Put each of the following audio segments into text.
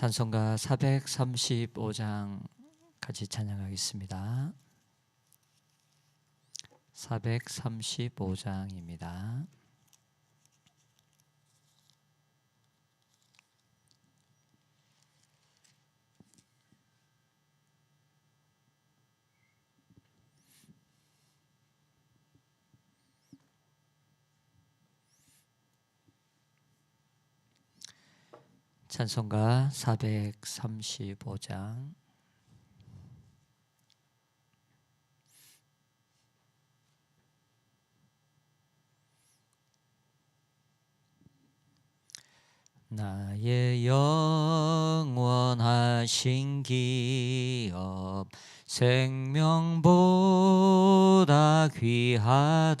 찬송가 435장 같이 찬양하겠습니다. 435장입니다. 찬송가 435장. 나의 영원하신 기업 생명보다 귀하다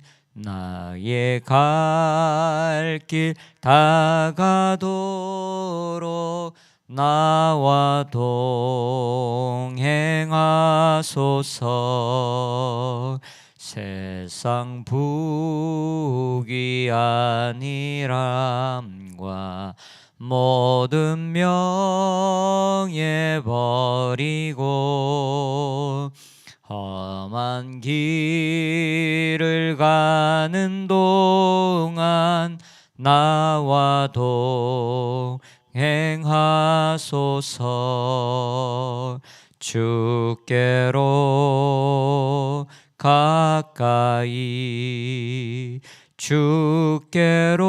나의 갈 길 다가도록 나와 동행하소서. 세상 부귀 아니람과 모든 명예 버리고 험한 길을 가는 동안 나와 동행하소서. 주께로 가까이 주께로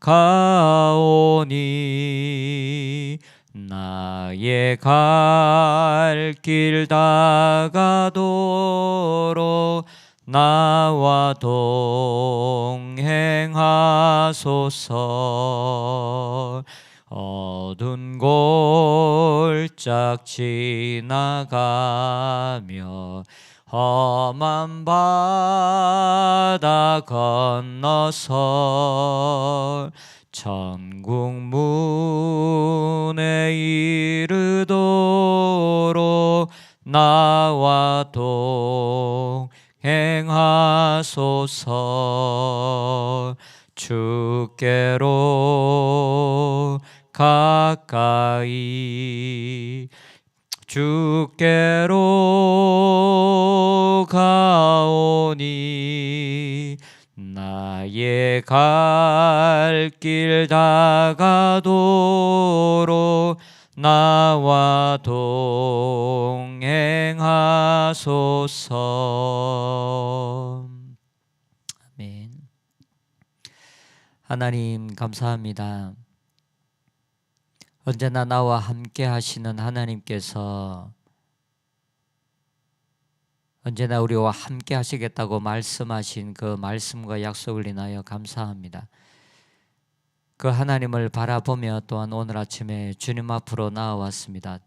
가오니 나의 갈 길 다가도록 나와 동행하소서. 어두운 골짝 지나가며 험한 바다 건너서 천국 문에 이르도록 나와 동행하소서. 주께로 가까이 주께로 가오니 나의 갈 길 다가도록 나와 동행하소서. 아멘. 하나님 감사합니다. 언제나 나와 함께 하시는 하나님께서 언제나 우리와 함께 하시겠다고 말씀하신 그 말씀과 약속을 인하여 감사합니다. 그 하나님을 바라보며 또한 오늘 아침에 주님 앞으로 나와왔습니다.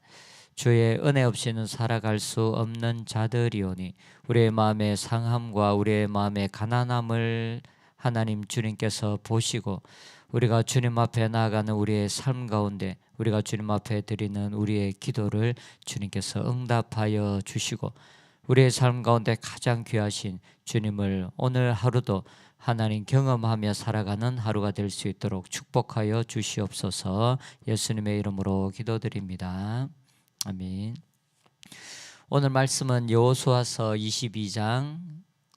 주의 은혜 없이는 살아갈 수 없는 자들이오니 우리의 마음의 상함과 우리의 마음의 가난함을 하나님 주님께서 보시고 우리가 주님 앞에 나아가는 우리의 삶 가운데 우리가 주님 앞에 드리는 우리의 기도를 주님께서 응답하여 주시고 우리의 삶 가운데 가장 귀하신 주님을 오늘 하루도 하나님 경험하며 살아가는 하루가 될 수 있도록 축복하여 주시옵소서 예수님의 이름으로 기도드립니다. 아멘. 오늘 말씀은 여호수아서 22장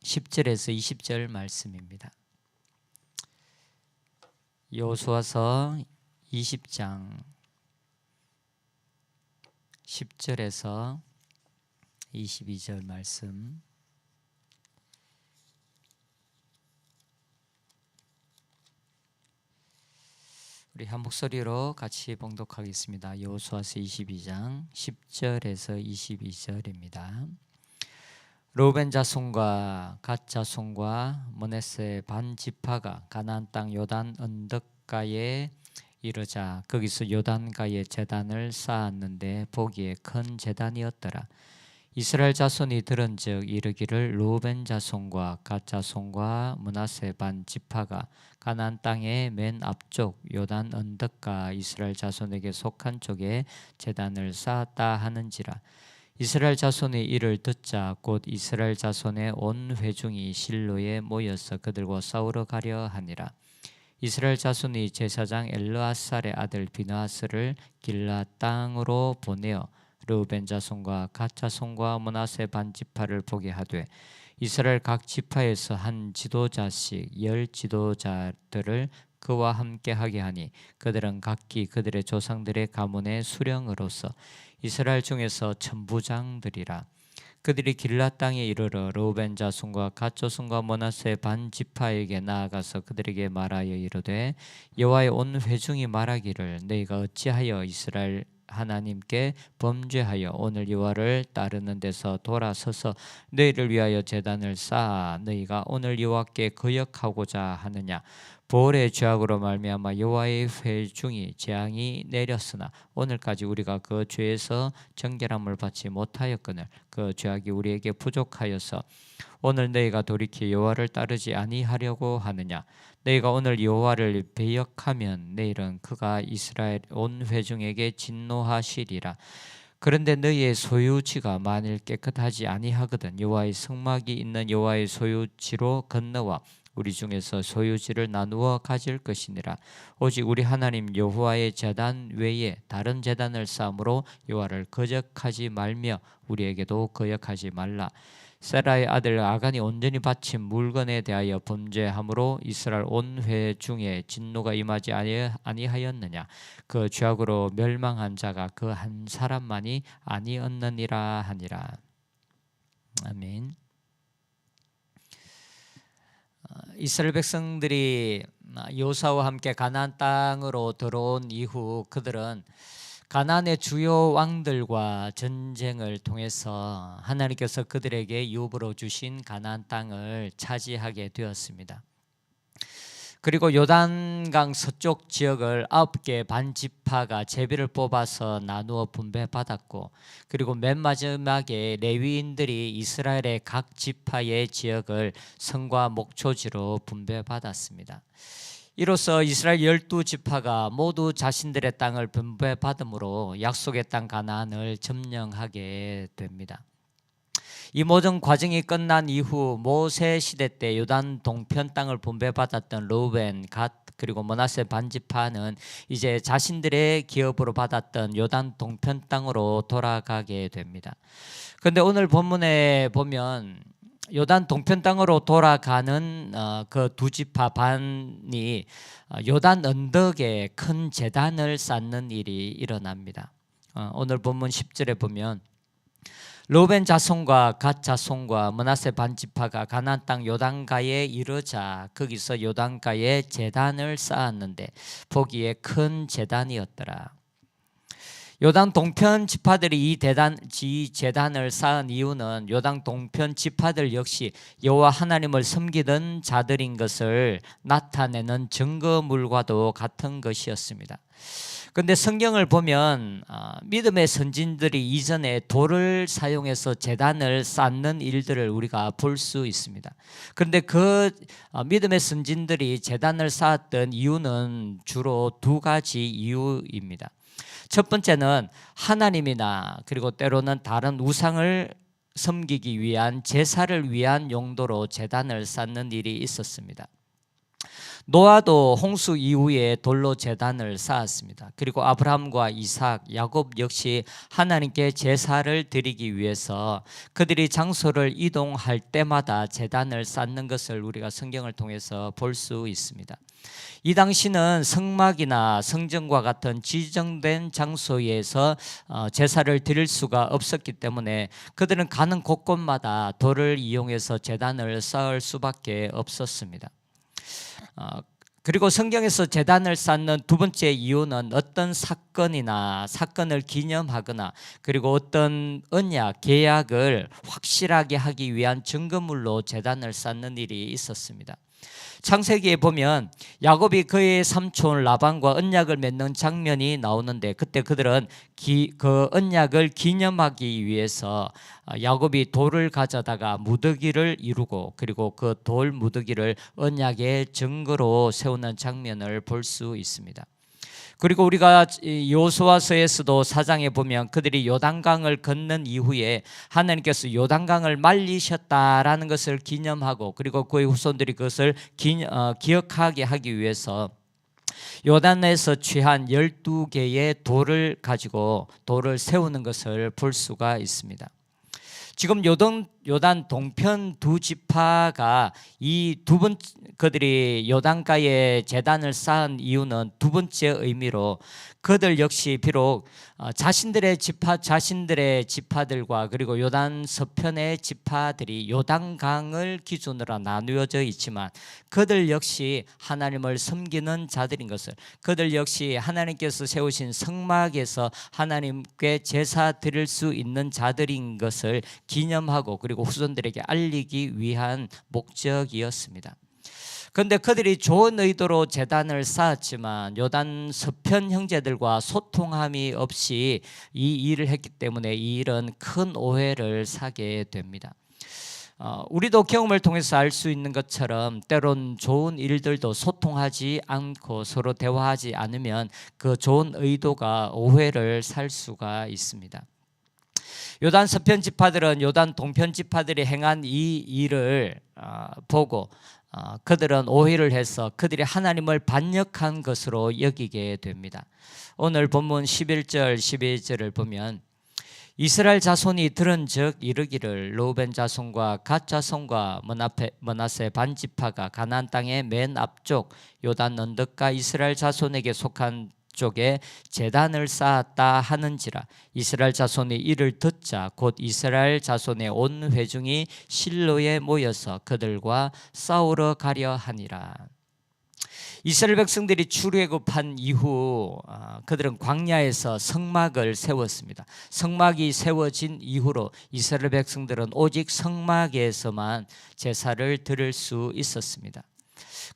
10절에서 20절 말씀입니다. 여호수아서 20장 10절에서 22절 말씀 우리 한 목소리로 같이 봉독하겠습니다. 여호수아서 22장 10절에서 22절입니다. 로벤 자손과 갓 자손과 모네세 반 지파가 가나안 땅 요단 언덕가에 이르자 거기서 요단가에 제단을 쌓았는데 보기에 큰 제단이었더라. 이스라엘 자손이 들은즉 이르기를 루벤 자손과 갓 자손과 문하세 반 지파가 가나안 땅의 맨 앞쪽 요단 언덕가 이스라엘 자손에게 속한 쪽에 제단을 쌓았다 하는지라. 이스라엘 자손이 이를 듣자 곧 이스라엘 자손의 온 회중이 실로에 모여서 그들과 싸우러 가려 하니라. 이스라엘 자손이 제사장 엘르아살의 아들 비나스를 길라 땅으로 보내어 르우벤 자손과 갓 자손과 문하세 반 지파를 보게 하되 이스라엘 각 지파에서 한 지도자씩 열 지도자들을 그와 함께 하게 하니 그들은 각기 그들의 조상들의 가문의 수령으로서 이스라엘 중에서 천부장들이라. 그들이 길라 땅에 이르러 르우벤 자손과 갓 자손과 모나세 반 지파에게 나아가서 그들에게 말하여 이르되 여호와의 온 회중이 말하기를 너희가 어찌하여 이스라엘 하나님께 범죄하여 오늘 여호와를 따르는 데서 돌아서서 너희를 위하여 제단을 쌓아 너희가 오늘 여호와께 거역하고자 하느냐 볼의 죄악으로 말미암아 여호와의 회중이 재앙이 내렸으나 오늘까지 우리가 그 죄에서 정결함을 받지 못하였거늘 그 죄악이 우리에게 부족하여서 오늘 너희가 돌이켜 여호와를 따르지 아니하려고 하느냐? 너희가 오늘 여호와를 배역하면 내일은 그가 이스라엘 온 회중에게 진노하시리라. 그런데 너희의 소유지가 만일 깨끗하지 아니하거든 여호와의 성막이 있는 여호와의 소유지로 건너와 우리 중에서 소유지를 나누어 가질 것이니라. 오직 우리 하나님 여호와의 제단 외에 다른 제단을 쌓음으로 여호와를 거적하지 말며 우리에게도 거역하지 말라. 세라의 아들 아간이 온전히 바친 물건에 대하여 범죄함으로 이스라엘 온 회 중에 진노가 임하지 아니하였느냐? 그 죄악으로 멸망한 자가 그 한 사람만이 아니었느니라 하니라. 아멘. 이스라엘 백성들이 요사와 함께 가나안 땅으로 들어온 이후 그들은 가나안의 주요 왕들과 전쟁을 통해서 하나님께서 그들에게 유업으로 주신 가나안 땅을 차지하게 되었습니다. 그리고 요단강 서쪽 지역을 아홉 개 반지파가 제비를 뽑아서 나누어 분배받았고 그리고 맨 마지막에 레위인들이 이스라엘의 각 지파의 지역을 성과 목초지로 분배받았습니다. 이로써 이스라엘 열두 지파가 모두 자신들의 땅을 분배받음으로 약속의 땅 가나안을 점령하게 됩니다. 이 모든 과정이 끝난 이후 모세 시대 때 요단 동편 땅을 분배받았던 로벤, 갓 그리고 모나세 반지파는 이제 자신들의 기업으로 받았던 요단 동편 땅으로 돌아가게 됩니다. 그런데 오늘 본문에 보면 요단 동편 땅으로 돌아가는 어, 그두 지파 반이 어, 요단 언덕에 큰 재단을 쌓는 일이 일어납니다. 어, 오늘 본문 10절에 보면 로벤 자손과 갓 자손과 문하세 반지파가 가나안 땅 요단가에 이르자 거기서 요단가에 제단을 쌓았는데 보기에 큰 제단이었더라. 요단 동편 지파들이 이 대단 지 제단을 쌓은 이유는 요단 동편 지파들 역시 여호와 하나님을 섬기던 자들인 것을 나타내는 증거물과도 같은 것이었습니다. 근데 성경을 보면 어, 믿음의 선진들이 이전에 돌을 사용해서 재단을 쌓는 일들을 우리가 볼 수 있습니다. 그런데 그 어, 믿음의 선진들이 재단을 쌓았던 이유는 주로 두 가지 이유입니다. 첫 번째는 하나님이나 그리고 때로는 다른 우상을 섬기기 위한 제사를 위한 용도로 재단을 쌓는 일이 있었습니다. 노아도 홍수 이후에 돌로 제단을 쌓았습니다. 그리고 아브라함과 이삭, 야곱 역시 하나님께 제사를 드리기 위해서 그들이 장소를 이동할 때마다 제단을 쌓는 것을 우리가 성경을 통해서 볼 수 있습니다. 이 당시는 성막이나 성전과 같은 지정된 장소에서 어, 제사를 드릴 수가 없었기 때문에 그들은 가는 곳곳마다 돌을 이용해서 제단을 쌓을 수밖에 없었습니다. 어, 그리고 성경에서 재단을 쌓는 두 번째 이유는 어떤 사건이나 사건을 기념하거나 그리고 어떤 언약, 계약을 확실하게 하기 위한 증거물로 재단을 쌓는 일이 있었습니다. 창세기에 보면 야곱이 그의 삼촌 라반과 언약을 맺는 장면이 나오는데 그때 그들은 기, 그 언약을 기념하기 위해서 어, 야곱이 돌을 가져다가 무더기를 이루고 그리고 그 돌 무더기를 언약의 증거로 세우는 장면을 볼 수 있습니다. 그리고 우리가 이 요수아서에서도 사장에 보면 그들이 요단강을 건넌 이후에 하나님께서 요단강을 말리셨다라는 것을 기념하고 그리고 그의 후손들이 그것을 기, 어, 기억하게 하기 위해서 요단에서 취한 12개의 돌을 가지고 돌을 세우는 것을 볼 수가 있습니다. 지금 요동 요단 동편 두 지파가 이 두 번 그들이 요단가에 재단을 쌓은 이유는 두 번째 의미로 그들 역시 비록 어, 자신들의 지파 자신들의 지파들과 그리고 요단 서편의 지파들이 요단강을 기준으로 나누어져 있지만 그들 역시 하나님을 섬기는 자들인 것을 그들 역시 하나님께서 세우신 성막에서 하나님께 제사 드릴 수 있는 자들인 것을 기념하고 그리고 후손들에게 알리기 위한 목적이었습니다. 그런데 그들이 좋은 의도로 재단을 쌓았지만 요단 서편 형제들과 소통함이 없이 이 일을 했기 때문에 이 일은 큰 오해를 사게 됩니다. 어, 우리도 경험을 통해서 알 수 있는 것처럼 때론 좋은 일들도 소통하지 않고 서로 대화하지 않으면 그 좋은 의도가 오해를 살 수가 있습니다. 요단 서편 지파들은 요단 동편 지파들이 행한 이 일을 어, 보고 어, 그들은 오해를 해서 그들이 하나님을 반역한 것으로 여기게 됩니다. 오늘 본문 11절 12절을 보면 이스라엘 자손이 들은 즉 이르기를 로벤 자손과 갓 자손과 머나세 반지파가 가나안 땅의 맨 앞쪽 요단 언덕가 이스라엘 자손에게 속한 쪽에 재단을 쌓았다 하는지라 이스라엘 자손이 이를 듣자 곧 이스라엘 자손의 온 회중이 실로에 모여서 그들과 싸우러 가려 하니라. 이스라엘 백성들이 출애굽한 이후 어, 그들은 광야에서 성막을 세웠습니다. 성막이 세워진 이후로 이스라엘 백성들은 오직 성막에서만 제사를 드릴 수 있었습니다.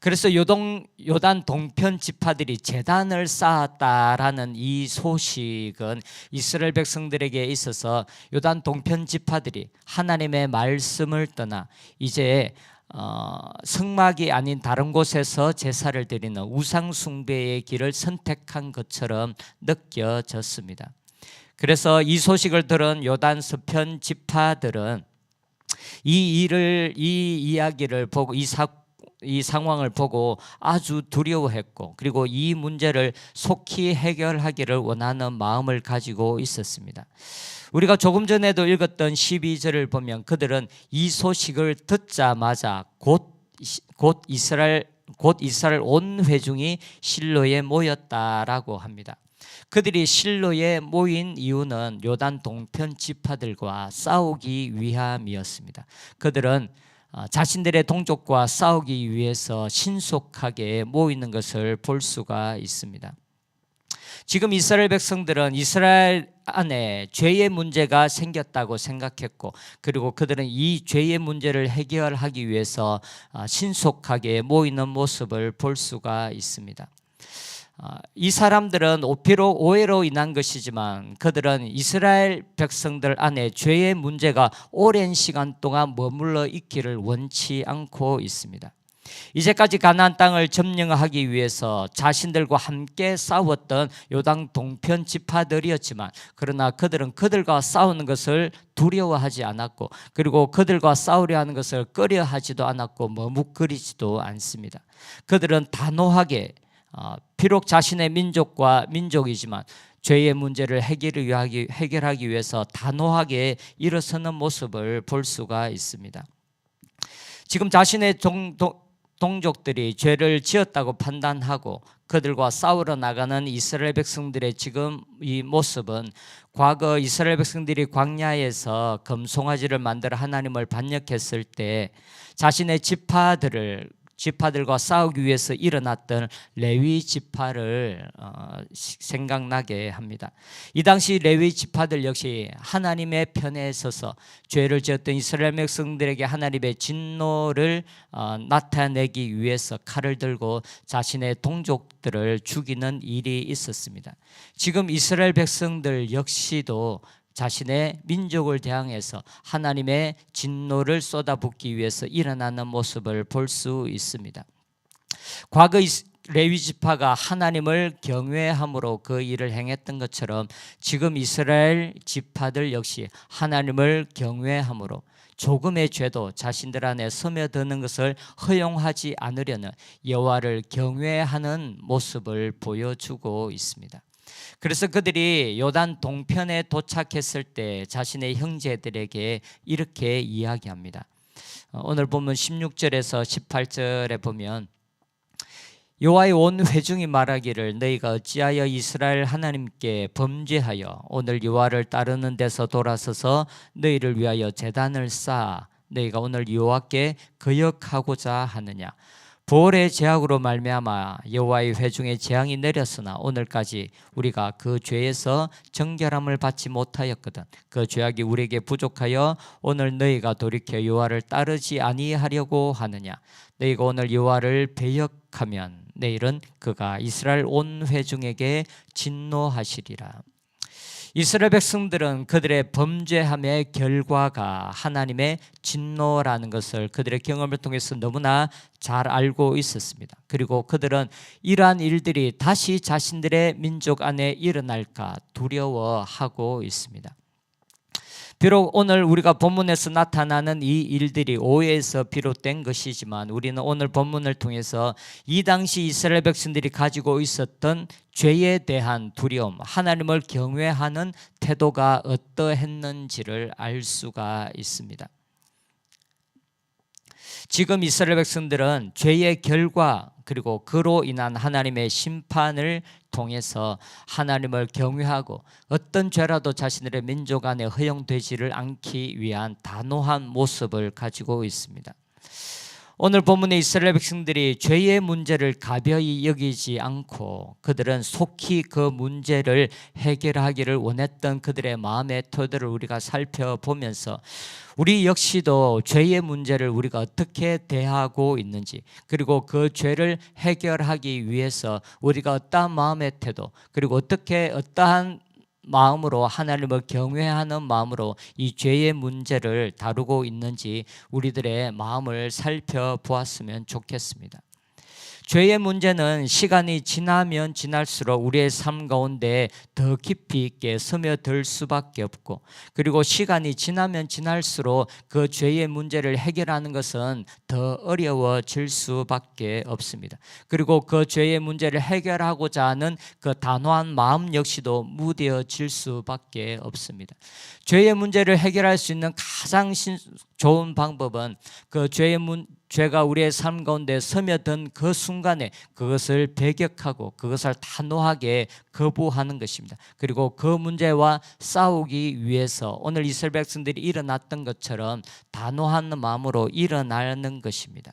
그래서 요동 요단 동편 지파들이 재단을 쌓았다라는 이 소식은 이스라엘 백성들에게 있어서 요단 동편 지파들이 하나님의 말씀을 떠나 이제 어, 성막이 아닌 다른 곳에서 제사를 드리는 우상 숭배의 길을 선택한 것처럼 느껴졌습니다. 그래서 이 소식을 들은 요단 서편 지파들은 이 일을 이 이야기를 보고 이 사 이 상황을 보고 아주 두려워했고 그리고 이 문제를 속히 해결하기를 원하는 마음을 가지고 있었습니다. 우리가 조금 전에도 읽었던 12절을 보면 그들은 이 소식을 듣자마자 곧, 곧 이스라엘 곧 이스라엘 온 회중이 실로에 모였다라고 합니다. 그들이 실로에 모인 이유는 요단 동편 지파들과 싸우기 위함이었습니다. 그들은 아, 자신들의 동족과 싸우기 위해서 신속하게 모이는 것을 볼 수가 있습니다. 지금 이스라엘 백성들은 이스라엘 안에 죄의 문제가 생겼다고 생각했고 그리고 그들은 이 죄의 문제를 해결하기 위해서 아, 신속하게 모이는 모습을 볼 수가 있습니다. 아, 이 사람들은 오피로 오해로 인한 것이지만 그들은 이스라엘 백성들 안에 죄의 문제가 오랜 시간 동안 머물러 있기를 원치 않고 있습니다. 이제까지 가나안 땅을 점령하기 위해서 자신들과 함께 싸웠던 요당 동편 지파들이었지만 그러나 그들은 그들과 싸우는 것을 두려워하지 않았고 그리고 그들과 싸우려 하는 것을 꺼려하지도 않았고 머뭇거리지도 않습니다. 그들은 단호하게 어, 비록 자신의 민족과 민족이지만 죄의 문제를 해결하기, 해결하기 위해서 단호하게 일어서는 모습을 볼 수가 있습니다. 지금 자신의 동, 동족들이 죄를 지었다고 판단하고 그들과 싸우러 나가는 이스라엘 백성들의 지금 이 모습은 과거 이스라엘 백성들이 광야에서 금송아지를 만들어 하나님을 반역했을 때 자신의 지파들을 지파들과 싸우기 위해서 일어났던 레위 지파를 어, 시- 생각나게 합니다. 이 당시 레위 지파들 역시 하나님의 편에 서서 죄를 지었던 이스라엘 백성들에게 하나님의 진노를 어, 나타내기 위해서 칼을 들고 자신의 동족들을 죽이는 일이 있었습니다. 지금 이스라엘 백성들 역시도 자신의 민족을 대항해서 하나님의 진노를 쏟아붓기 위해서 일어나는 모습을 볼 수 있습니다. 과거 레위 지파가 하나님을 경외함으로 그 일을 행했던 것처럼 지금 이스라엘 지파들 역시 하나님을 경외함으로 조금의 죄도 자신들 안에 스며드는 것을 허용하지 않으려는 여호와를 경외하는 모습을 보여주고 있습니다. 그래서 그들이 요단 동편에 도착했을 때 자신의 형제들에게 이렇게 이야기합니다. 어, 오늘 보면 16절에서 18절에 보면 여호와의 온 회중이 말하기를 너희가 어찌하여 이스라엘 하나님께 범죄하여 오늘 여호와를 따르는 데서 돌아서서 너희를 위하여 제단을 쌓아 너희가 오늘 여호와께 거역하고자 하느냐 볼의 제약으로 말미암아 여호와의 회중의 재앙이 내렸으나 오늘까지 우리가 그 죄에서 정결함을 받지 못하였거든. 그 죄악이 우리에게 부족하여 오늘 너희가 돌이켜 여호와를 따르지 아니하려고 하느냐? 너희가 오늘 여호와를 배역하면 내일은 그가 이스라엘 온 회중에게 진노하시리라 이스라엘 백성들은 그들의 범죄함의 결과가 하나님의 진노라는 것을 그들의 경험을 통해서 너무나 잘 알고 있었습니다. 그리고 그들은 이러한 일들이 다시 자신들의 민족 안에 일어날까 두려워하고 있습니다. 비록 오늘 우리가 본문에서 나타나는 이 일들이 오해에서 비롯된 것이지만 우리는 오늘 본문을 통해서 이 당시 이스라엘 백성들이 가지고 있었던 죄에 대한 두려움, 하나님을 경외하는 태도가 어떠했는지를 알 수가 있습니다. 지금 이스라엘 백성들은 죄의 결과 그리고 그로 인한 하나님의 심판을 통해서 하나님을 경외하고 어떤 죄라도 자신들의 민족 안에 허용되지를 않기 위한 단호한 모습을 가지고 있습니다. 오늘 본문의 이스라엘 백성들이 죄의 문제를 가벼이 여기지 않고 그들은 속히 그 문제를 해결하기를 원했던 그들의 마음의 토대를 우리가 살펴보면서 우리 역시도 죄의 문제를 우리가 어떻게 대하고 있는지 그리고 그 죄를 해결하기 위해서 우리가 어떠한 마음의 태도 그리고 어떻게 어떠한 마음으로 하나님을 경외하는 마음으로 이 죄의 문제를 다루고 있는지 우리들의 마음을 살펴보았으면 좋겠습니다. 죄의 문제는 시간이 지나면 지날수록 우리의 삶 가운데 더 깊이 있게 스며들 수밖에 없고 그리고 시간이 지나면 지날수록 그 죄의 문제를 해결하는 것은 더 어려워질 수밖에 없습니다. 그리고 그 죄의 문제를 해결하고자 하는 그 단호한 마음 역시도 무뎌질 수밖에 없습니다. 죄의 문제를 해결할 수 있는 가장 신, 좋은 방법은 그 죄의 문 죄가 우리의 삶 가운데 스며든 그 순간에 그것을 배격하고 그것을 단호하게 거부하는 것입니다. 그리고 그 문제와 싸우기 위해서 오늘 이스라엘 백성들이 일어났던 것처럼 단호한 마음으로 일어나는 것입니다.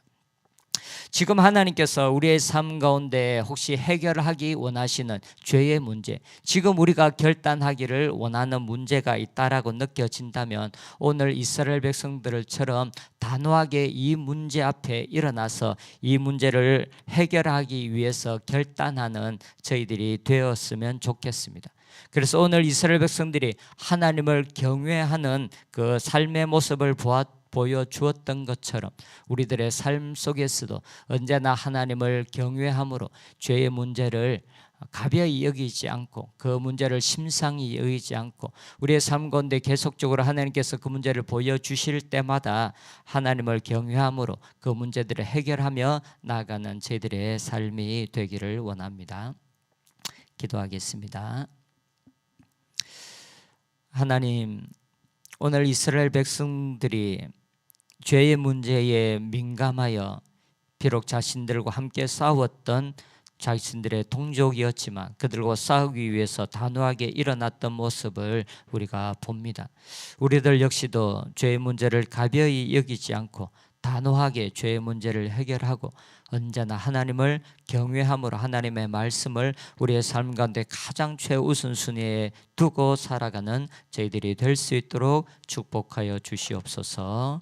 지금 하나님께서 우리의 삶 가운데 혹시 해결하기 원하시는 죄의 문제, 지금 우리가 결단하기를 원하는 문제가 있다라고 느껴진다면 오늘 이스라엘 백성들처럼 단호하게 이 문제 앞에 일어나서 이 문제를 해결하기 위해서 결단하는 저희들이 되었으면 좋겠습니다. 그래서 오늘 이스라엘 백성들이 하나님을 경외하는 그 삶의 모습을 보았 보여주었던 것처럼 우리들의 삶 속에서도 언제나 하나님을 경외함으로 죄의 문제를 가벼이 여기지 않고 그 문제를 심상히 여기지 않고 우리의 삶 가운데 계속적으로 하나님께서 그 문제를 보여주실 때마다 하나님을 경외함으로 그 문제들을 해결하며 나아가는 저희들의 삶이 되기를 원합니다. 기도하겠습니다. 하나님, 오늘 이스라엘 백성들이 죄의 문제에 민감하여 비록 자신들과 함께 싸웠던 자신들의 동족이었지만 그들과 싸우기 위해서 단호하게 일어났던 모습을 우리가 봅니다. 우리들 역시도 죄의 문제를 가벼이 여기지 않고 단호하게 죄의 문제를 해결하고 언제나 하나님을 경외함으로 하나님의 말씀을 우리의 삶 가운데 가장 최우선 순위에 두고 살아가는 저희들이 될 수 있도록 축복하여 주시옵소서.